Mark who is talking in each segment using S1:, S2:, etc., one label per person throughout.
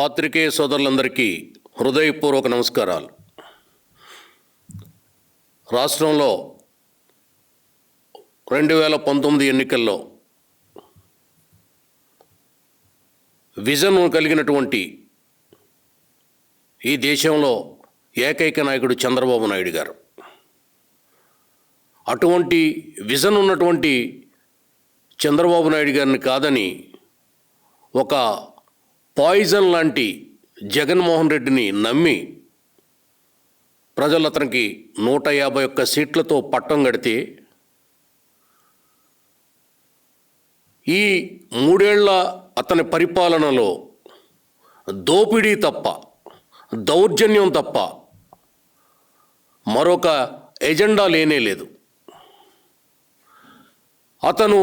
S1: పాత్రికేయ సోదరులందరికీ హృదయపూర్వక నమస్కారాలు. రాష్ట్రంలో రెండు వేల పంతొమ్మిది ఎన్నికల్లో విజన్ కలిగినటువంటి ఈ దేశంలో ఏకైక నాయకుడు చంద్రబాబు నాయుడు గారు. అటువంటి విజన్ ఉన్నటువంటి చంద్రబాబు నాయుడు గారిని కాదని ఒక పాయిజన్ లాంటి జగన్మోహన్ రెడ్డిని నమ్మి ప్రజలు అతనికి నూట యాభై ఒక్క సీట్లతో పట్టం కడితే ఈ మూడేళ్ళ అతని పరిపాలనలో దోపిడీ తప్ప దౌర్జన్యం తప్ప మరొక ఎజెండా లేనే లేదు. అతను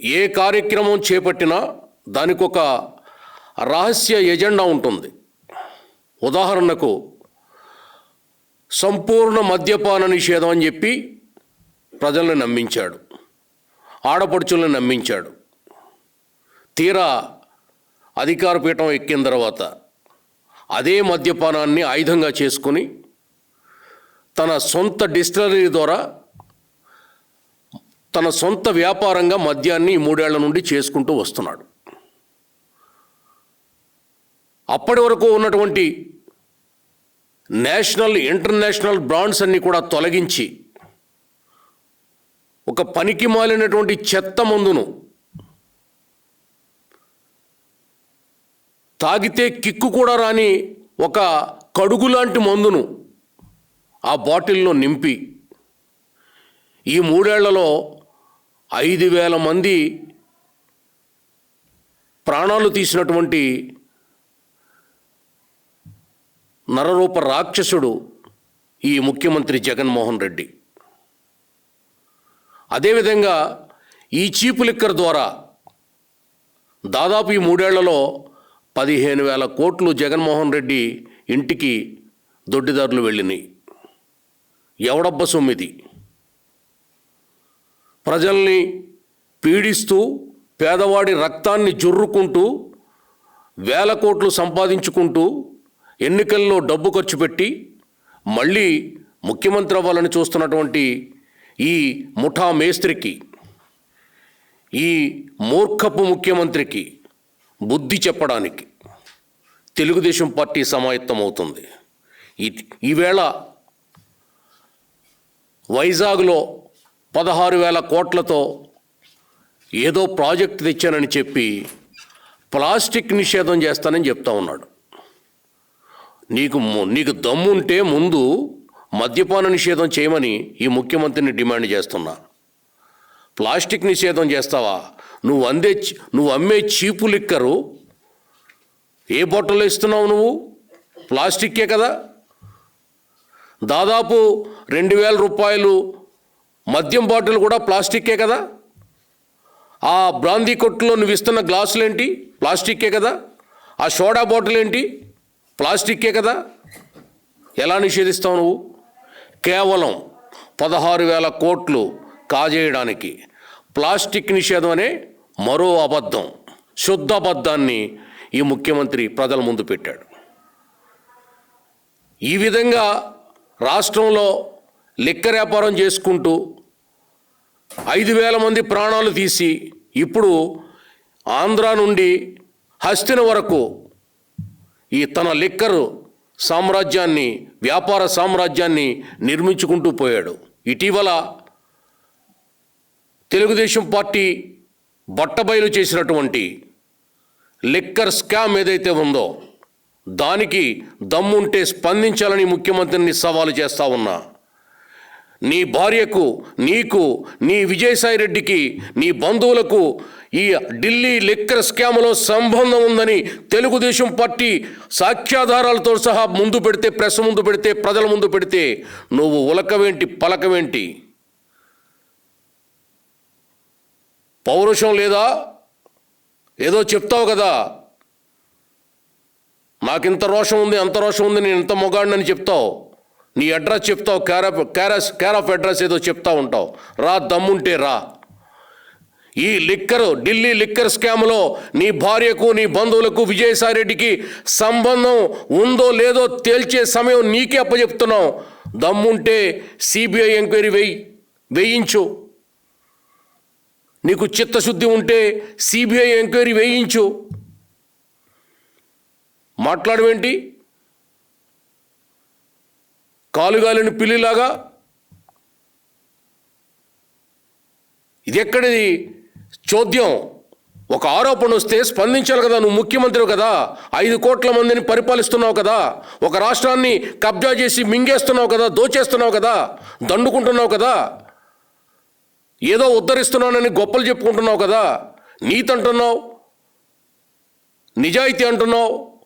S1: ఏ కార్యక్రమం చేపట్టినా దానికొక రహస్య ఎజెండా ఉంటుంది. ఉదాహరణకు సంపూర్ణ మద్యపాన నిషేధం అని చెప్పి ప్రజల్ని నమ్మించాడు. ఆడపడుచుల్ని నమ్మించాడు. తీరా అధికార పీఠం ఎక్కిన తర్వాత అదే మద్యపానాన్ని ఆయుధంగా చేసుకుని తన సొంత డిస్టిలరీ ద్వారా తన సొంత వ్యాపారంగా మద్యాన్ని ఈ మూడేళ్ళ నుండి చేసుకుంటూ వస్తున్నాడు. అప్పటి వరకు ఉన్నటువంటి నేషనల్ ఇంటర్నేషనల్ బ్రాండ్స్ అన్ని కూడా తొలగించి ఒక పనికి మాలినటువంటి చెత్త మందును తాగితే కిక్కు కూడా రాని ఒక కడుగు లాంటి మందును ఆ బాటిల్లో నింపి ఈ మూడేళ్ళలో ఐదు వేల మంది ప్రాణాలు తీసినటువంటి నరరూప రాక్షసుడు ఈ ముఖ్యమంత్రి జగన్మోహన్ రెడ్డి. అదేవిధంగా ఈ చీపు లిక్కర్ ద్వారా దాదాపు ఈ మూడేళ్ళలో పదిహేను వేల కోట్లు జగన్మోహన్ రెడ్డి ఇంటికి దొడ్డిదారులు వెళ్ళినాయి. ఎవడబ్బ సొమ్మిది? ప్రజల్ని పీడిస్తూ పేదవాడి రక్తాన్ని జుర్రుకుంటూ వేల కోట్లు సంపాదించుకుంటూ ఎన్నికల్లో డబ్బు ఖర్చు పెట్టి మళ్ళీ ముఖ్యమంత్రి అవ్వాలని చూస్తున్నటువంటి ఈ ముఠా మేస్త్రికి ఈ మూర్ఖపు ముఖ్యమంత్రికి బుద్ధి చెప్పడానికి తెలుగుదేశం పార్టీ సమాయత్తం అవుతుంది. ఈవేళ వైజాగ్లో పదహారు వేల కోట్లతో ఏదో ప్రాజెక్ట్ తెచ్చానని చెప్పి ప్లాస్టిక్ నిషేధం చేస్తానని చెప్తా ఉన్నాడు. నీకు ము- నీకు దమ్ముంటే ముందు మద్యపాన నిషేధం చేయమని ఈ ముఖ్యమంత్రిని డిమాండ్ చేస్తున్నా. ప్లాస్టిక్ నిషేధం చేస్తావా? నువ్వు అందే నువ్వు అమ్మే చీపు లిక్కరు. ఏ బాటిల్లో ఇస్తున్నావు నువ్వు? ప్లాస్టిక్కే కదా. దాదాపు రెండు వేల రూపాయలు మద్యం బాటిల్ కూడా ప్లాస్టిక్కే కదా. ఆ బ్రాందీ కొట్టులో నువ్వు ఇస్తున్న గ్లాసులు ఏంటి ప్లాస్టిక్కే కదా. ఆ సోడా బాటిల్ ఏంటి ప్లాస్టిక్కే కదా? ఎలా నిషేధిస్తావు నువ్వు? కేవలం పదహారు వేల కోట్లు కాజేయడానికి ప్లాస్టిక్ నిషేధం అనే మరో అబద్ధం శుద్ధ అబద్ధాన్ని ఈ ముఖ్యమంత్రి ప్రజల ముందు పెట్టాడు. ఈ విధంగా రాష్ట్రంలో లిక్కర్ వ్యాపారం చేసుకుంటూ ఐదు వేల మంది ప్రాణాలు తీసి ఇప్పుడు ఆంధ్ర నుండి హస్తిన వరకు ఈ తన లిక్కరు సామ్రాజ్యాన్ని వ్యాపార సామ్రాజ్యాన్ని నిర్మించుకుంటూ పోయాడు. ఇటీవల తెలుగుదేశం పార్టీ బట్టబయలు చేసినటువంటి లిక్కర్ స్కామ్ ఏదైతే ఉందో దానికి దమ్ముంటే స్పందించాలని ముఖ్యమంత్రిని సవాలు చేస్తా ఉన్నా. నీ భార్యకు నీకు నీ విజయసాయి రెడ్డికి నీ బంధువులకు ఈ ఢిల్లీ లిక్కర్ స్కామ్లో సంబంధం ఉందని తెలుగుదేశం పార్టీ సాక్ష్యాధారాలతో సహా ముందు పెడితే ప్రెస్ ముందు పెడితే ప్రజల ముందు పెడితే నువ్వు ఉలకవేంటి పలకవేంటి? పౌరుషం లేదా? ఏదో చెప్తావు కదా. నాకింత రోషం ఉంది అంత రోషం ఉంది నేను ఇంత మొగాడినని చెప్తావు. నీ అడ్రస్ చెప్తావు క్యార్ ఆఫ్ క్యారస్ క్యార్ ఆఫ్ అడ్రస్ ఏదో చెప్తా ఉంటావు. రా దమ్ముంటే రా. ఈ లిక్కర్ ఢిల్లీ లిక్కర్ స్కామ్లో నీ భార్యకు నీ బంధువులకు విజయసాయిరెడ్డికి సంబంధం ఉందో లేదో తేల్చే సమయం నీకే అప్పచెప్తున్నాం దమ్ముంటే సిబిఐ ఎంక్వైరీ వేయి వేయించు. నీకు చిత్తశుద్ధి ఉంటే సిబిఐ ఎంక్వైరీ వేయించు. మాట్లాడవేంటి? కాలుగాలిని పిల్లిలాగా? ఇది ఎక్కడిది చోద్యం. ఒక ఆరోపణ వస్తే స్పందించాలి కదా నువ్వు ముఖ్యమంత్రి కదా? ఐదు కోట్ల మందిని పరిపాలిస్తున్నావు కదా? ఒక రాష్ట్రాన్ని కబ్జా చేసి మింగేస్తున్నావు కదా? దోచేస్తున్నావు కదా? దండుకుంటున్నావు కదా? ఏదో ఉద్ధరిస్తున్నానని గొప్పలు చెప్పుకుంటున్నావు కదా? నీతి అంటున్నావు నిజాయితీ అంటున్నావు?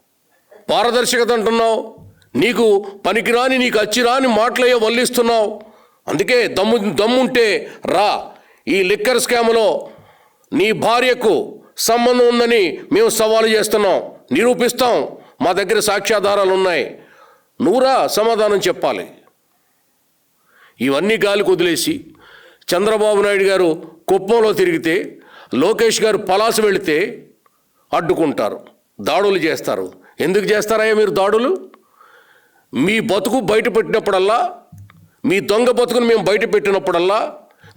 S1: పారదర్శకత అంటున్నావు? నీకు పనికిరాని నీకు అచ్చిరాని మాటలయ్యే వల్లిస్తున్నావు. అందుకే దమ్ము దమ్ముంటే రా. ఈ లిక్కర్ స్కామ్లో నీ భార్యకు సంబంధం ఉందని మేము సవాలు చేస్తున్నాం. నిరూపిస్తాం. మా దగ్గర సాక్ష్యాధారాలు ఉన్నాయి. నువ్వురా సమాధానం చెప్పాలి. ఇవన్నీ గాలికి వదిలేసి చంద్రబాబు నాయుడు గారు కుప్పంలో తిరిగితే లోకేష్ గారు పలాస వెళితే అడ్డుకుంటారు. దాడులు చేస్తారు. ఎందుకు చేస్తారయ్యా మీరు దాడులు? మీ బతుకు బయట పెట్టినప్పుడల్లా మీ దొంగ బతుకును మేము బయట పెట్టినప్పుడల్లా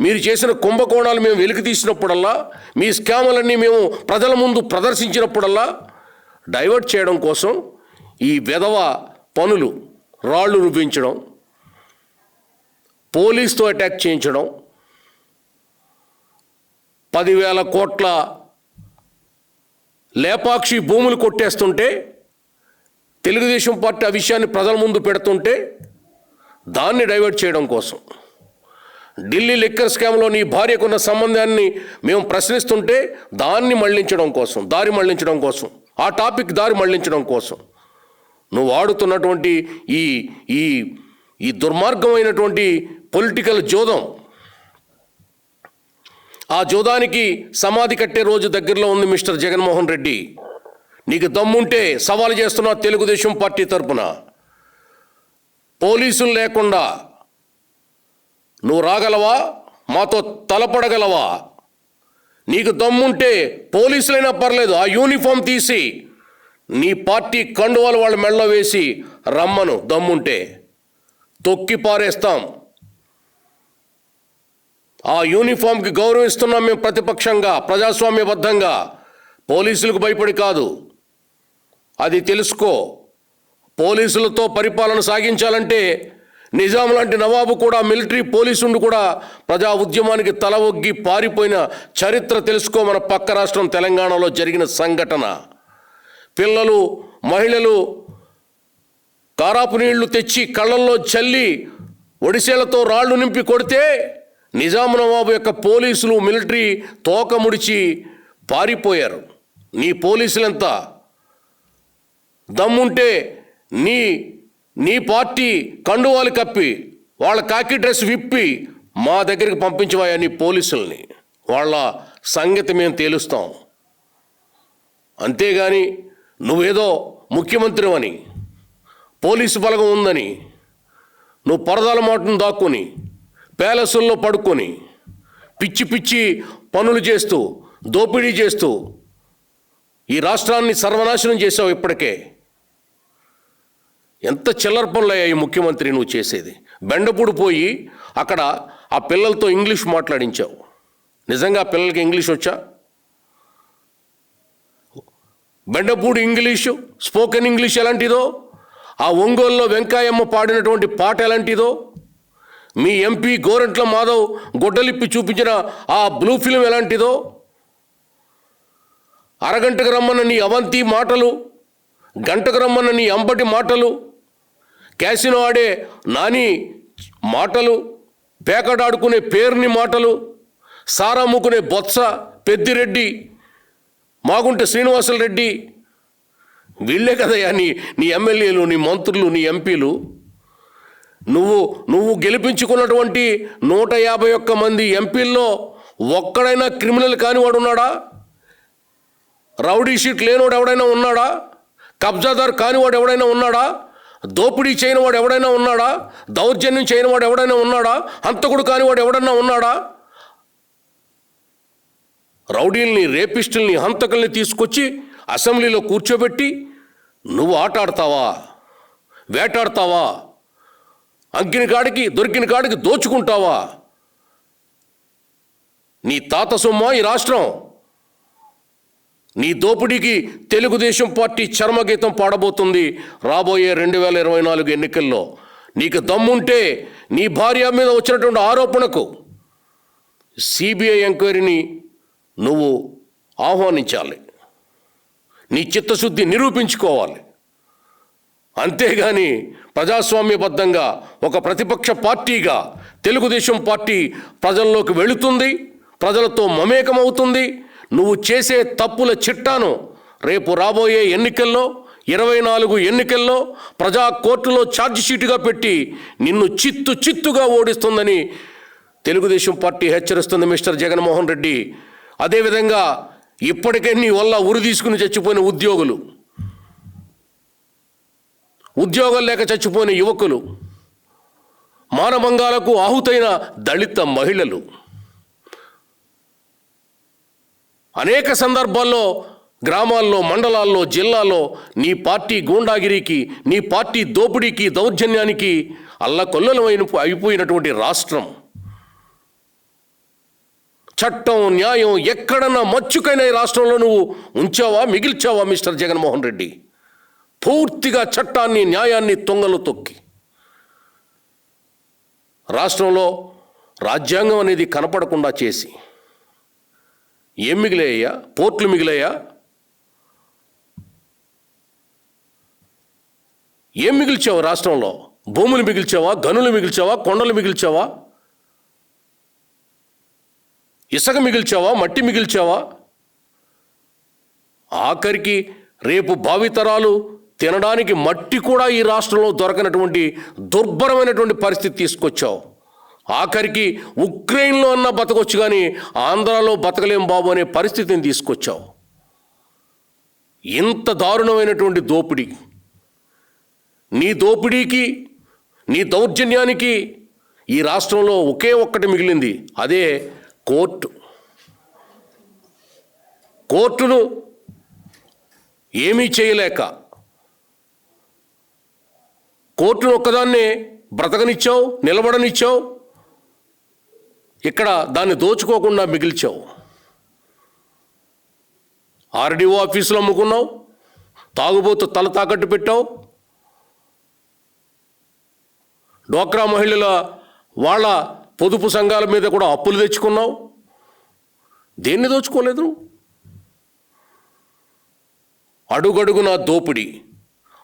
S1: మీరు చేసిన కుంభకోణాలు మేము వెలికి తీసినప్పుడల్లా మీ స్కాములన్నీ మేము ప్రజల ముందు ప్రదర్శించినప్పుడల్లా డైవర్ట్ చేయడం కోసం ఈ విధవ పనులు రాళ్ళు రుబ్బించడం పోలీస్తో అటాక్ చేయించడం పదివేల కోట్ల లేపాక్షి భూములు కొట్టేస్తుంటే తెలుగుదేశం పార్టీ ఆ విషయాన్ని ప్రజల ముందు పెడుతుంటే దాన్ని డైవర్ట్ చేయడం కోసం. ఢిల్లీ లిక్కర్ స్కామ్లో నీ భార్యకున్న సంబంధాన్ని మేము ప్రశ్నిస్తుంటే దాన్ని మళ్ళించడం కోసం దారి మళ్ళించడం కోసం ఆ టాపిక్ దారి మళ్ళించడం కోసం. నువ్వు ఆడుతున్నటువంటి ఈ ఈ ఈ దుర్మార్గమైనటువంటి పొలిటికల్ జోదం ఆ జోదానికి సమాధి కట్టే రోజు దగ్గరలో ఉంది మిస్టర్ జగన్మోహన్ రెడ్డి. నీకు దమ్ముంటే సవాలు చేస్తున్నా తెలుగుదేశం పార్టీ తరపున పోలీసులు లేకుండా నువ్వు రాగలవా? మాతో తలపడగలవా? నీకు దమ్ముంటే పోలీసులైనా పర్లేదు ఆ యూనిఫామ్ తీసి నీ పార్టీ కండువాలు వాళ్ళ మెళ్ళ వేసి రమ్మను దమ్ముంటే. తొక్కి పారేస్తాం. ఆ యూనిఫామ్కి గౌరవిస్తున్నాం మేము ప్రతిపక్షంగా ప్రజాస్వామ్యబద్ధంగా. పోలీసులకు భయపడి కాదు. అది తెలుసుకో. పోలీసులతో పరిపాలన సాగించాలంటే నిజాం లాంటి నవాబు కూడా మిలిటరీ పోలీసుండు కూడా ప్రజా ఉద్యమానికి తల ఒగ్గి పారిపోయిన చరిత్ర తెలుసుకో మన పక్క రాష్ట్రం తెలంగాణలో జరిగిన సంఘటన. పిల్లలు మహిళలు కారాపు నీళ్ళు తెచ్చి కళ్ళల్లో చల్లి ఒడిసేలతో రాళ్ళు నింపి కొడితే నిజాం నవాబు యొక్క పోలీసులు మిలిటరీ తోక ముడిచి పారిపోయారు. నీ పోలీసులంతా? దమ్ముంటే నీ నీ పార్టీ కండువాలు కప్పి వాళ్ళ కాకి డ్రెస్ విప్పి మా దగ్గరికి పంపించవాయని పోలీసుల్ని? వాళ్ళ సంగతి మేము తేలుస్తాం. అంతేగాని నువ్వేదో ముఖ్యమంత్రివని పోలీసు బలగం ఉందని నువ్వు పరదాల మాటను దాక్కుని ప్యాలెస్ల్లో పడుకొని పిచ్చి పిచ్చి పనులు చేస్తూ దోపిడీ చేస్తూ ఈ రాష్ట్రాన్ని సర్వనాశనం చేసావు ఇప్పటికే. ఎంత చిల్లర పనులయ్యా ఈ ముఖ్యమంత్రి నువ్వు చేసేది? బెండపూడి పోయి అక్కడ ఆ పిల్లలతో ఇంగ్లీష్ మాట్లాడించావు. నిజంగా పిల్లలకి ఇంగ్లీష్ వచ్చా? బెండపూడి ఇంగ్లీషు స్పోకెన్ ఇంగ్లీష్ ఎలాంటిదో? ఆ ఒంగోలులో వెంకాయమ్మ పాడినటువంటి పాట ఎలాంటిదో? మీ ఎంపీ గోరంట్ల మాధవ్ గొడ్డలిప్పి చూపించిన ఆ బ్లూ ఫిల్మ్ ఎలాంటిదో? అరగంటకు రమ్మన్న నీ అవంతి మాటలు గంటకు రమ్మన్న నీ అంబటి మాటలు క్యాసినో ఆడే నాని మాటలు పేకడాడుకునే పేరుని మాటలు సారమ్ముకునే బొత్స పెద్దిరెడ్డి మాగుంట శ్రీనివాసుల రెడ్డి వీళ్ళే కదయ్యా నీ నీ ఎమ్మెల్యేలు నీ మంత్రులు నీ ఎంపీలు. నువ్వు నువ్వు గెలిపించుకున్నటువంటి నూట యాభై ఒక్క మంది ఎంపీల్లో ఒక్కడైనా క్రిమినల్ కానివాడు ఉన్నాడా రౌడీ షీట్ లేనివాడు ఎవడైనా ఉన్నాడా? కబ్జాదార్ కానివాడు ఎవడైనా ఉన్నాడా? దోపిడీ చేయనివాడు ఎవడైనా ఉన్నాడా? దౌర్జన్యం చేయనివాడు ఎవడైనా ఉన్నాడా? హంతకుడు కానివాడు ఎవడైనా ఉన్నాడా? రౌడీల్ని రేపిస్టుల్ని హంతకుల్ని తీసుకొచ్చి అసెంబ్లీలో కూర్చోబెట్టి నువ్వు ఆట ఆడతావా? వేటాడతావా? అంకిన కాడికి దొరికిన కాడికి దోచుకుంటావా? నీ తాత సొమ్మ ఈ రాష్ట్రం. నీ దోపిడీకి తెలుగుదేశం పార్టీ చర్మగీతం పాడబోతుంది రాబోయే రెండు వేల ఇరవై నాలుగు ఎన్నికల్లో. నీకు దమ్ముంటే నీ భార్య మీద వచ్చినటువంటి ఆరోపణకు సిబిఐ ఎంక్వైరీని నువ్వు ఆహ్వానించాలి. నీ చిత్తశుద్ధి నిరూపించుకోవాలి. అంతేగాని ప్రజాస్వామ్యబద్ధంగా ఒక ప్రతిపక్ష పార్టీగా తెలుగుదేశం పార్టీ ప్రజల్లోకి వెళుతుంది ప్రజలతో మమేకమవుతుంది నువ్వు చేసే తప్పుల చిట్టాను రేపు రాబోయే ఎన్నికల్లో ఇరవై నాలుగు ఎన్నికల్లో ప్రజా కోర్టులో ఛార్జిషీటుగా పెట్టి నిన్ను చిత్తు చిత్తుగా ఓడిస్తుందని తెలుగుదేశం పార్టీ హెచ్చరిస్తుంది మిస్టర్ జగన్మోహన్ రెడ్డి. అదేవిధంగా ఇప్పటికే నీ వల్ల ఉరి తీసుకుని చచ్చిపోయిన ఉద్యోగులు ఉద్యోగం లేక చచ్చిపోయిన యువకులు మానభంగాలకు ఆహుతైన దళిత మహిళలు. అనేక సందర్భాల్లో గ్రామాల్లో మండలాల్లో జిల్లాల్లో నీ పార్టీ గూండాగిరికి నీ పార్టీ దోపిడీకి దౌర్జన్యానికి అల్లకొల్లలమైన అయిపోయినటువంటి రాష్ట్రం. చట్టం న్యాయం ఎక్కడన్నా మచ్చుకైనా ఈ రాష్ట్రంలో నువ్వు ఉంచావా మిగిల్చావా మిస్టర్ జగన్మోహన్ రెడ్డి? పూర్తిగా చట్టాన్ని న్యాయాన్ని తొంగలు తొక్కి. రాష్ట్రంలో రాజ్యాంగం అనేది కనపడకుండా చేసి ఏం మిగిలాయ్యా? పోర్ట్లు మిగిలాయా ఏం మిగిల్చావు రాష్ట్రంలో? భూములు మిగిల్చావా? గనులు మిగిల్చావా? కొండలు మిగిల్చావా? ఇసుక మిగిల్చావా? మట్టి మిగిల్చావా? ఆఖరికి రేపు భావితరాలు తినడానికి మట్టి కూడా ఈ రాష్ట్రంలో దొరకనటువంటి దుర్భరమైనటువంటి పరిస్థితి తీసుకొచ్చావు. ఆఖరికి ఉక్రెయిన్లో అన్న బతకొచ్చు కానీ ఆంధ్రాలో బతకలేం బాబు అనే పరిస్థితిని తీసుకొచ్చావు. ఇంత దారుణమైనటువంటి దోపిడీ. నీ దోపిడీకి నీ దౌర్జన్యానికి ఈ రాష్ట్రంలో ఒకే ఒక్కటి మిగిలింది అదే కోర్టు. కోర్టును ఏమీ చేయలేక కోర్టును ఒక్కదాన్నే బ్రతకనిచ్చావు నిలబడనిచ్చావు ఇక్కడ దాన్ని దోచుకోకుండా మిగిల్చావు. ఆర్డీఓ ఆఫీసులో అమ్ముకున్నావు తాగుబోతు తల తాకట్టు పెట్టావు. డోక్రా మహిళల వాళ్ళ పొదుపు సంఘాల మీద కూడా అప్పులు తెచ్చుకున్నావు. దేన్ని దోచుకోలేదు? నువ్వు అడుగడుగునా దోపిడీ.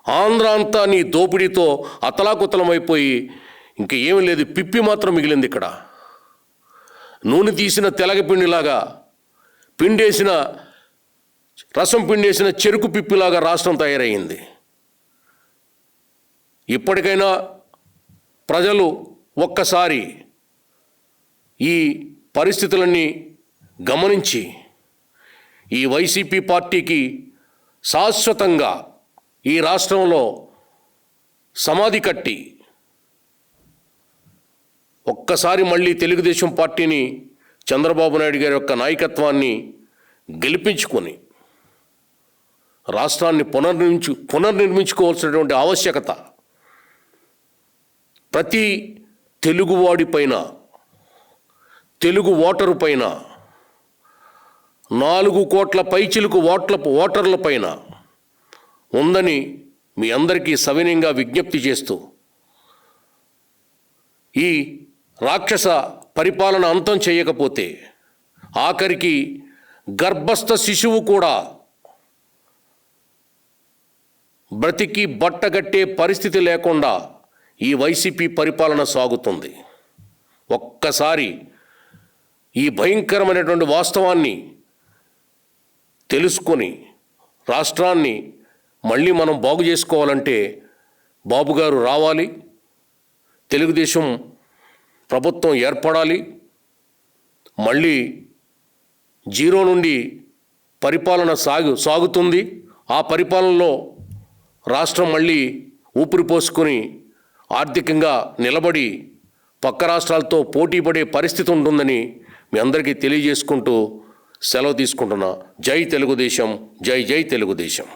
S1: ఆంధ్ర అంతా నీ దోపిడీతో అతలాకుతలమైపోయి ఇంక ఏమీ లేదు పిప్పి మాత్రం మిగిలింది ఇక్కడ. నూనె తీసిన తెలగపిండిలాగా పిండేసిన రసం పిండేసిన చెరుకు పిప్పిలాగా రాష్ట్రం తయారయ్యింది ఇప్పటికైనా ప్రజలు ఒక్కసారి ఈ పరిస్థితులన్నీ గమనించి ఈ వైసీపీ పార్టీకి శాశ్వతంగా ఈ రాష్ట్రంలో సమాధి కట్టి ఒక్కసారి మళ్ళీ తెలుగుదేశం పార్టీని చంద్రబాబు నాయుడు గారి యొక్క నాయకత్వాన్ని గెలిపించుకొని రాష్ట్రాన్ని పునర్నిర్మించు పునర్నిర్మించుకోవాల్సినటువంటి ఆవశ్యకత ప్రతి తెలుగువాడి పైన తెలుగు ఓటరు పైన నాలుగు కోట్ల పైచిలుకు ఓట్ల ఓటర్ల పైన ఉందని మీ అందరికీ సవినయంగా విజ్ఞప్తి చేస్తూ ఈ రాక్షస పరిపాలన అంతం చేయకపోతే ఆఖరికి గర్భస్థ శిశువు కూడా బ్రతికి బట్టగట్టే పరిస్థితి లేకుండా ఈ వైసీపీ పరిపాలన సాగుతుంది. ఒక్కసారి ఈ భయంకరమైనటువంటి వాస్తవాన్ని తెలుసుకొని రాష్ట్రాన్ని మళ్ళీ మనం బాగు చేసుకోవాలంటే బాబుగారు రావాలి. తెలుగుదేశం ప్రభుత్వం ఏర్పడాలి మళ్ళీ జీరో నుండి పరిపాలన సాగు సాగుతుంది. ఆ పరిపాలనలో రాష్ట్రం మళ్ళీ ఊపిరి పోసుకొని ఆర్థికంగా నిలబడి పక్క రాష్ట్రాలతో పోటీ పడే పరిస్థితి ఉంటుందని మీ అందరికీ తెలియజేసుకుంటూ సెలవు తీసుకుంటున్నా. జై తెలుగుదేశం జై జై తెలుగుదేశం.